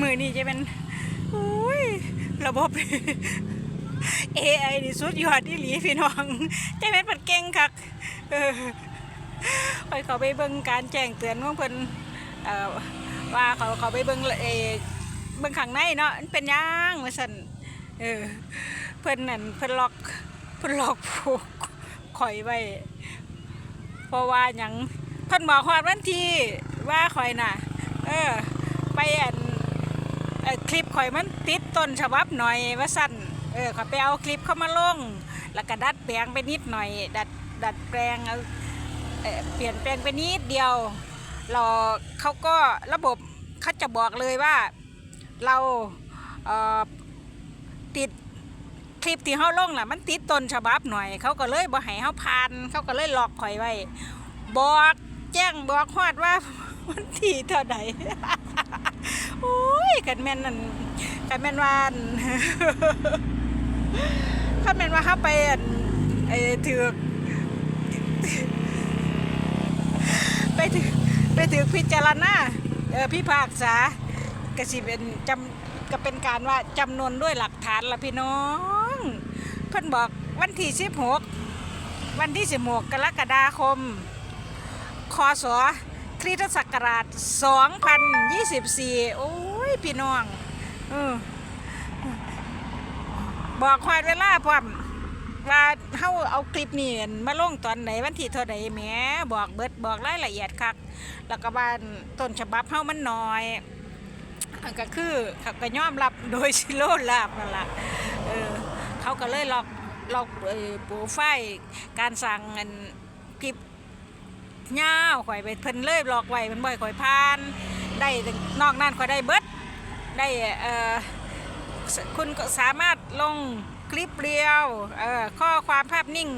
มือนี่จะเป็นอุ้ยระบบ AI นี่สุดยอดที่หลีพี่น้องจะเป็นปัดเก่งคักเอไปเขาไปเบิ่งการแจ้งเตือนของเพิ่นเอ่อว่าเขาเขาไปเบิ่งเอเบิ่งข้างในเนาะเป็นหยังว่าซั่นเออเพิ่นนั่นเพิ่นล็อกเพิ่นล็อกผูกข่อยไว้เพราะว่าหยังเพิ่นบอกฮอดวันที่ว่าข่อยน่ะ เออ ลิปข่อยมันติดต้นฉบับหน่อยว่าสั่นเออข่อยไปเอาคลิปเข้ามาลง แล้วก็ดัดแปลงไปนิดหน่อย ดัดดัดแปลงเอาเอ่อเปลี่ยนแปลงไปนิดเดียวเราเขาก็ระบบเขาจะบอกเลยว่าเราเออติดคลิปที่เขาลงน่ะมันติดต้นฉบับหน่อย เขาก็เลยบ่ให้เขาผ่าน เขาก็เลยหลอกข่อยไว้บอก แจ้งบอกฮอดว่าวันที่เท่าใดโอ้ยกันแม่นนั่นกันแม่นว่าอั่นถ้าแม่นว่าเขาไปไอ้ถือไปถือไปถือพิจารณาเออพิพากษากสิเป็นจำก็เป็นการว่าจำนวนด้วยหลักฐานละพี่น้อง เพิ่นบอกวันที่16วันที่16กรกฎาคม คศคริสตศักราช 2024 โอ้ย พี่น้องอบอกควาดเวลาพร้อมว่าเฮาเอาคลิปนี้มาลงตอนไหนวันที่เท่าใดแหมบอกเบิดบอกรายละเอียดคัก แล้วก็บ้านต้นฉบับเฮามันน้อยก็คือเขาก็ยอมรับโดยสิโลลาบนั่นแหละเออเขาก็เลยล็อกล็อกโปรไฟล์การสั่งเงินคลิป ยาวข่อยไปเพิ่นเลยหลอกไว้เพิ่นบ่อยข่อยพาน ได้นอกนั้นข่อยได้เบิดได้เอ่อคุณก็สามารถลงคลิปเรียวเอ่อข้อความภาพนิ่ง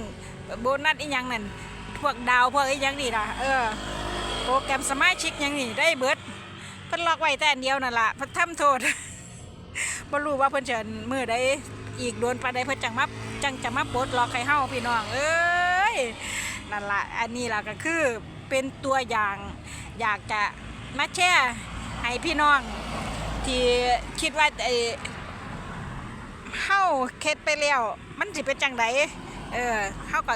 โบนัสอีหยังนั่นพวกดาวพวกอีหยังนี่ล่ะเออโปรแกรมสมาชิกยังนี่ได้เบิดเพิ่นหลอกไว้แต่อันเดียวนั่นล่ะเพิ่นทำโทษบ่รู้ว่าเพิ่นจะมื้อใดอีกโดนปานใดเพิ่นจังมาจังจะมาปลดล็อกให้เฮาพี่น้องเอ้ย นั่นละอันนี้ล่ะก็คือเป็นตัวอย่างอยากจะมาแชร์ให้พี่น้อง ที่คิดว่าไอ้เฮาเค็ดไปแล้ว มันสิเป็นจังไดเออเฮาก็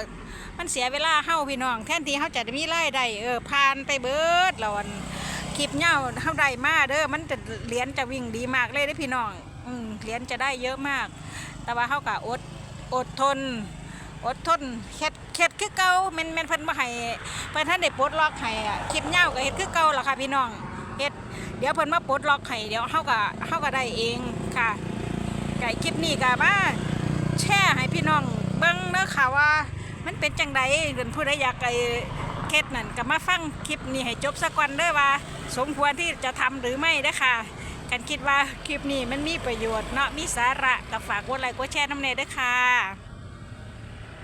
มันเสียเวลาเฮาพี่น้อง แทนที่เฮาจะได้มีรายได้เออผ่านไปเบิดแล้วอันคลิปเหย้าเฮาได้มาเด้อมันจะเหรียญจะวิ่งดีมากเลยเด้อพี่น้องอืมเหรียญจะได้เยอะมาก แต่ว่าเฮาก็อดอดทน อดทนเฮ็ดเฮ็ดคือเก่าแม่นแม่นเพิ่นบ่ให้เพิ่นท่านได้ปลดล็อกให้อะคลิปยาวก็เฮ็ดคือเก่าล่ะค่ะพี่น้องเฮ็ดเดี๋ยวเพิ่นมาปลดล็อกให้เดี๋ยวเฮาก็เฮาก็ได้เองค่ะไก่คลิปนี้ก็มาแชร์ให้พี่น้องเบิ่งเด้อค่ะว่า มันเป็นจังไดเพิ่นผู้ใดอยากไอ้เฮ็ดนั่นก็มาฟังคลิปนี้ให้จบซะก่อนเด้อว่า สมควรที่จะทำหรือไม่เด้อค่ะกันคิดว่าคลิปนี้มันมีประโยชน์เนาะมีสาระก็ฝากกดไลค์กดแชร์น้ำเนยด้วยค่ะ